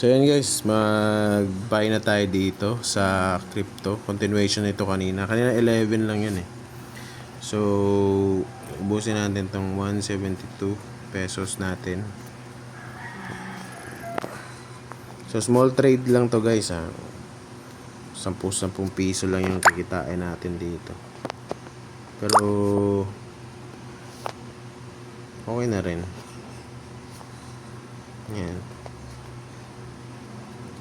So yun guys, mag-buy na tayo dito sa crypto. Continuation nito kanina. Kanina 11 lang yun eh. So, ubusin natin tong 172 pesos natin. So, small trade lang to guys ha. 10-10 piso lang yung kikitain natin dito. Pero, okay na rin. Yan.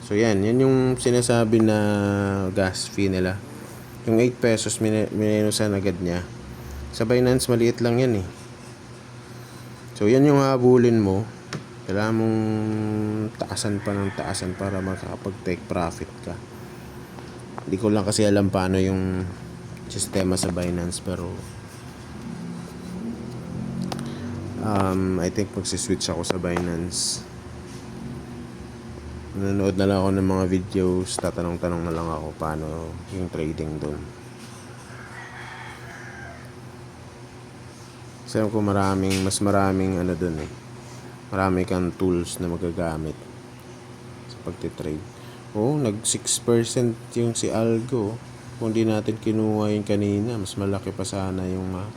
So yan, yan yung sinasabi na gas fee nila. Yung 8 pesos min- minusan agad niya. Sa Binance maliit lang yan eh. So yan yung habulin mo. Kailangan mong taasan pa ng taasan para makakapag-take profit ka. Hindi ko lang kasi alam paano yung sistema sa Binance pero um, I think magsiswitch ako sa Binance. Nanonood na lang ako ng mga videos, tatanong-tanong na lang ako paano yung trading doon. Kasi ko maraming, mas maraming ano doon eh. Marami kang tools na magagamit sa pagtitrade. Oh, nag 6% yung si Algo. Kung di natin kinuha yung kanina, mas malaki pa sana yung uh,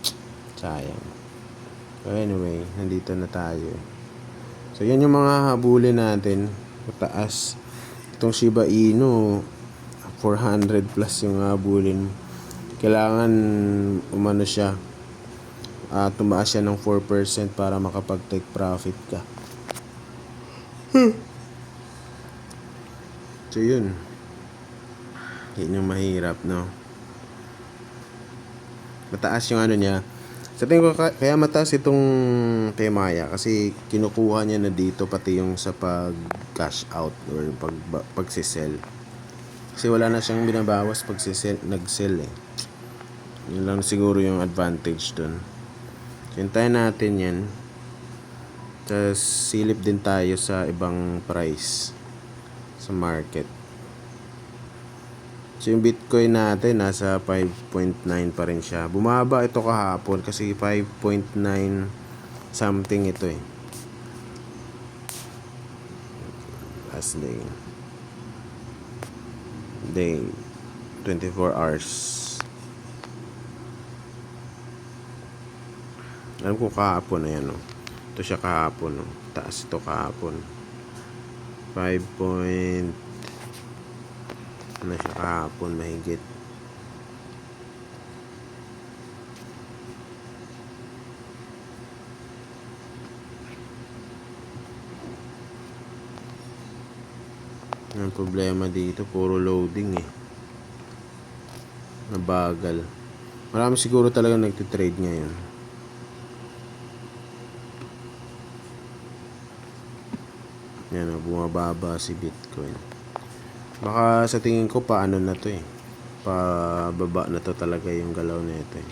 sayang. So anyway, nandito na tayo. So yan yung mga habulin natin. Mataas. Itong Shiba Inu, 400 plus yung habulin. Kailangan umano siya. ah tumaas siya ng 4% para makapag-take profit ka. So yun. Yun yung mahirap, no? Mataas yung ano niya. Sa tingin ko, ka- kaya mataas itong kay Maya kasi kinukuha niya na dito pati yung sa pag cash out or pag pagsisell. Kasi wala na siyang binabawas pag nag-sell eh. Yun lang siguro yung advantage dun. Hintayin natin yan. Tapos silip din tayo sa ibang price sa market. So yung Bitcoin natin nasa 5.9 pa rin siya. Bumaba ito kahapon kasi 5.9 something ito eh. Last day. Day 24 hours. Alam ko kahapon na yan oh. Ito siya kahapon oh. Taas ito kahapon. 5 point ano siya kahapon mahigit. Ang problema dito puro loading eh. Nabagal. Marami siguro talaga nagtitrade ngayon. Yan o bumababa si bitcoin Baka sa tingin ko paano na to eh. Pababa na to talaga yung galaw na ito eh.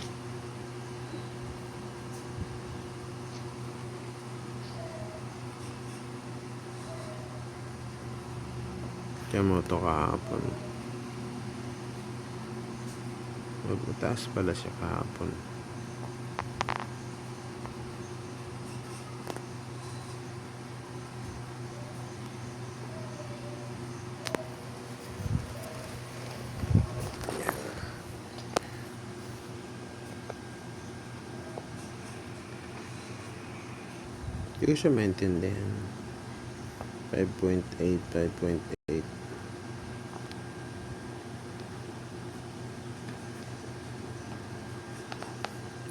Kaya mo to kahapon. Wag mataas pala siya kahapon. Hindi ko siya maintindihan. 5.8, 5.8.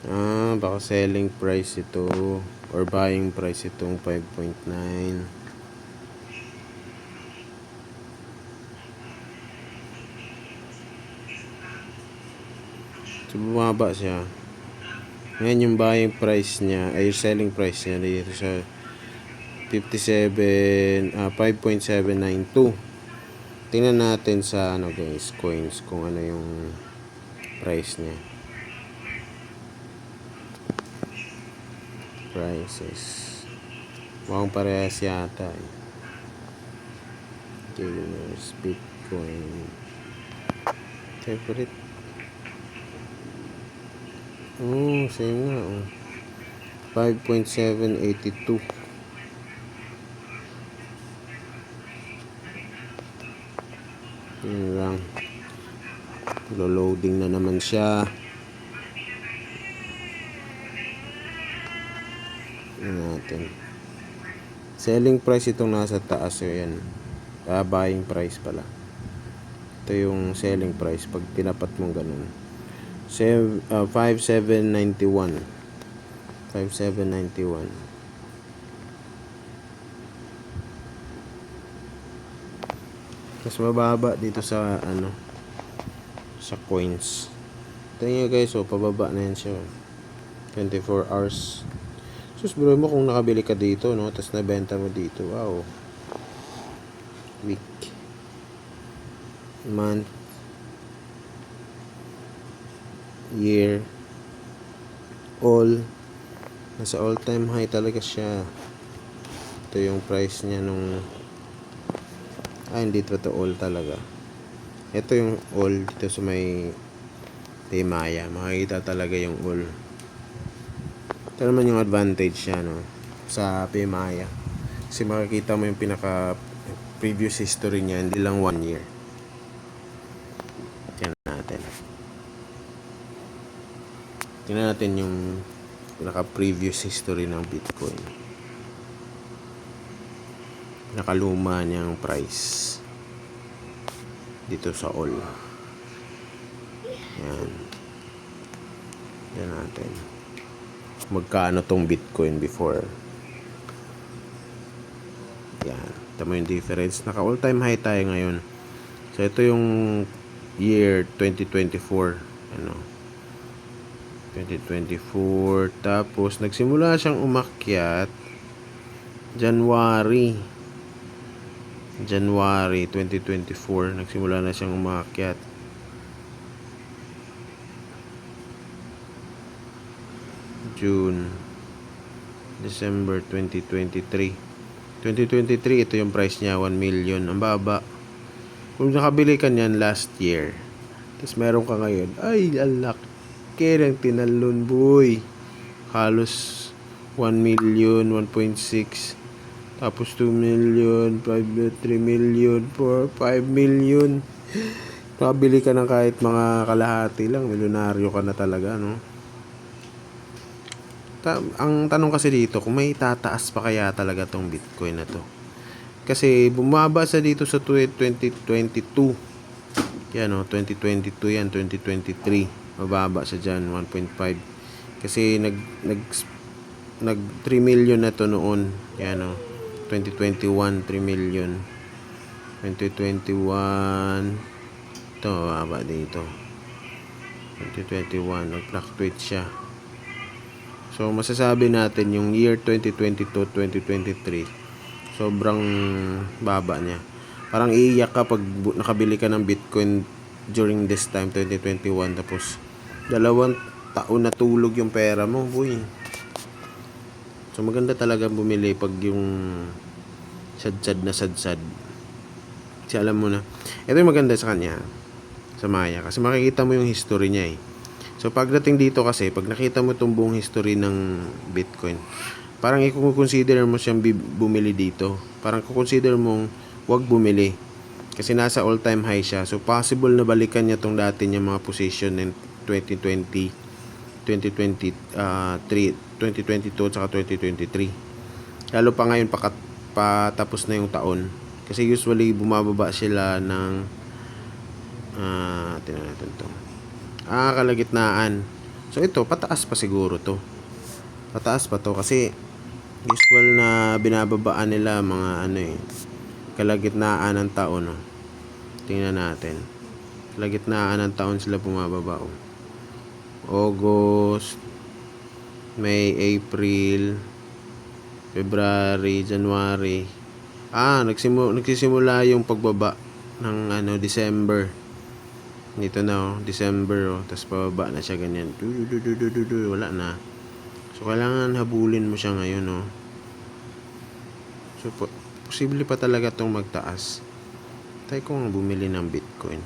Ah, baka selling price ito or buying price itong 5.9. So, bumaba siya. Ngayon yung buying price niya, ay yung selling price niya dito sa 57, ah 5.792. Tingnan natin sa ano guys, coins kung ano yung price niya. Prices. Mukhang parehas yata eh. Gamers, Bitcoin. Favorite. Hmm, Oo, oh, same nga. Oh. 5.782 Yun lang. Lo-loading na naman siya. Yun natin. Selling price itong nasa taas. So, yan. Ah, buying price pala. Ito yung selling price pag tinapat mong ganun. Sev, uh, 5791. 5791. Mas mababa dito sa ano sa coins. Tingnan nyo guys, oh, pababa na yan siya. 24 hours. Sus, bro mo kung nakabili ka dito, no? Tapos nabenta mo dito. Wow. Week. Month. Year. All. Nasa all time high talaga siya. Ito yung price niya nung ah, hindi ito all talaga. Ito yung all dito sa may Timaya. Makikita talaga yung all. Ito naman yung advantage niya, no? Sa Pimaya. Kasi makikita mo yung pinaka previous history niya, hindi lang one year. Tingnan natin. Tingnan natin yung pinaka previous history ng Bitcoin. Nakaluma niyang price dito sa all. Yan. Yan natin. Magkano tong Bitcoin before? Yan. Mo yung difference. Naka all time high tayo ngayon. So ito yung year 2024. Ano? 2024. Tapos nagsimula siyang umakyat January. January 2024 nagsimula na siyang umakyat. June December 2023 2023 ito yung price niya 1 million ang baba kung nakabili ka niyan last year tapos meron ka ngayon ay alak ng tinalon boy halos 1 million 1.6 tapos 2 million 5 3 million 4 5 million nakabili ka ng kahit mga kalahati lang milyonaryo ka na talaga no Ta- ang tanong kasi dito, kung may tataas pa kaya talaga tong Bitcoin na to. Kasi bumaba sa dito sa 2022. Yan o, 2022 yan, 2023. Mababa sa dyan, 1.5. Kasi nag, nag, nag 3 million na to noon. Yan o, 2021, 3 million. 2021, ito, mababa dito. 2021, nag-fluctuate siya. So, masasabi natin yung year 2022-2023, sobrang baba niya. Parang iiyak ka pag nakabili ka ng Bitcoin during this time, 2021, tapos dalawang taon na tulog yung pera mo, boy. So, maganda talaga bumili pag yung sad-sad na sad-sad. Kasi alam mo na, ito yung maganda sa kanya, sa Maya, kasi makikita mo yung history niya eh. So pagdating dito kasi, pag nakita mo itong buong history ng Bitcoin, parang i-consider mo siyang bumili dito. Parang i-consider mong wag bumili. Kasi nasa all-time high siya. So possible na balikan niya tong dati niya mga position in 2020, 2023, 2022 at saka 2023. Lalo pa ngayon pakat, patapos na yung taon. Kasi usually bumababa sila ng ah, tingnan natin to. Ah, kalagitnaan. So ito, pataas pa siguro to. Pataas pa to kasi usual na binababaan nila mga ano eh, kalagitnaan ng taon. Oh. Tingnan natin. Kalagitnaan ng taon sila bumababa. Oh. August, May, April, February, January. Ah, nagsimu nagsisimula yung pagbaba ng ano December. Dito na oh, December oh, tapos pababa na siya ganyan. Du, du, du, du, du, wala na. So kailangan habulin mo siya ngayon oh. So posible pa talaga tong magtaas. Tayo kung bumili ng Bitcoin.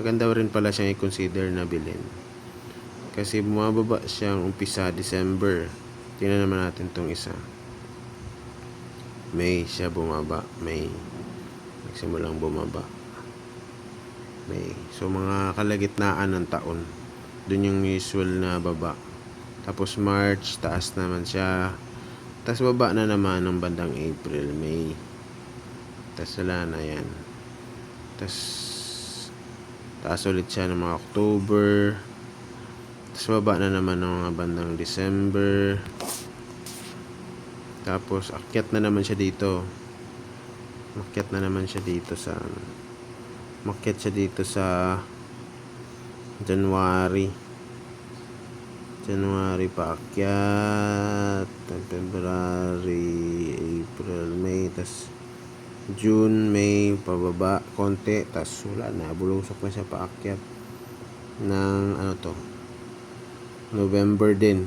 Maganda rin pala siyang i-consider na bilhin. Kasi bumababa siyang umpisa December. Tingnan naman natin tong isa. May siya bumaba. May. nagsimulang bumaba. May. So, mga kalagitnaan ng taon. Doon yung usual na baba. Tapos March, taas naman siya. Tapos baba na naman ng bandang April, May. Tapos wala na yan. Tapos taas ulit siya ng mga October. Tapos baba na naman ng mga bandang December. Tapos akyat na naman siya dito. Makyat na naman siya dito sa Makyat siya dito sa January. January paakyat. February, April, May, tas June, May, pababa, konti, tas wala na, bulusok na siya paakyat ng ano to, November din.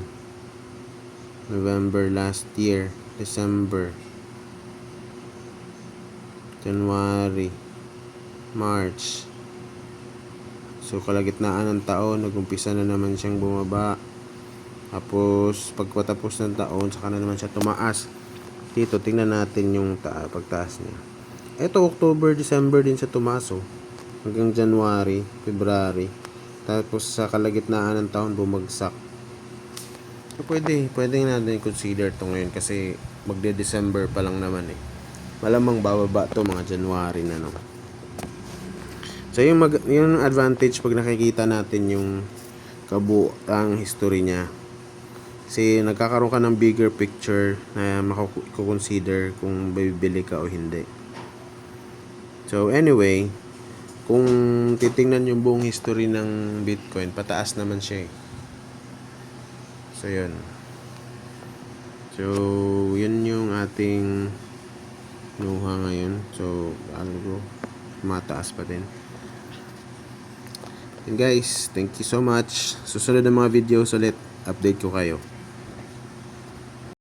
November last year, December, January, March. So kalagitnaan ng taon, nagumpisa na naman siyang bumaba. Tapos pagpatapos ng taon, saka na naman siya tumaas. Dito, tingnan natin yung ta pagtaas niya. Ito, October, December din siya tumaas oh. Hanggang January, February. Tapos sa kalagitnaan ng taon, bumagsak. So, pwede, pwede natin consider to ngayon kasi magde-December pa lang naman eh. Malamang bababa to mga January na no. So yung, mag, yung advantage pag nakikita natin yung kabuang history niya. Kasi nagkakaroon ka ng bigger picture na makakonsider kung bibili ka o hindi. So anyway, kung titingnan yung buong history ng Bitcoin, pataas naman siya eh. So yun. So yun yung ating nuha ngayon. So ano ko, mataas pa din. And guys, thank you so much. Susunod na mga videos ulit, update ko kayo.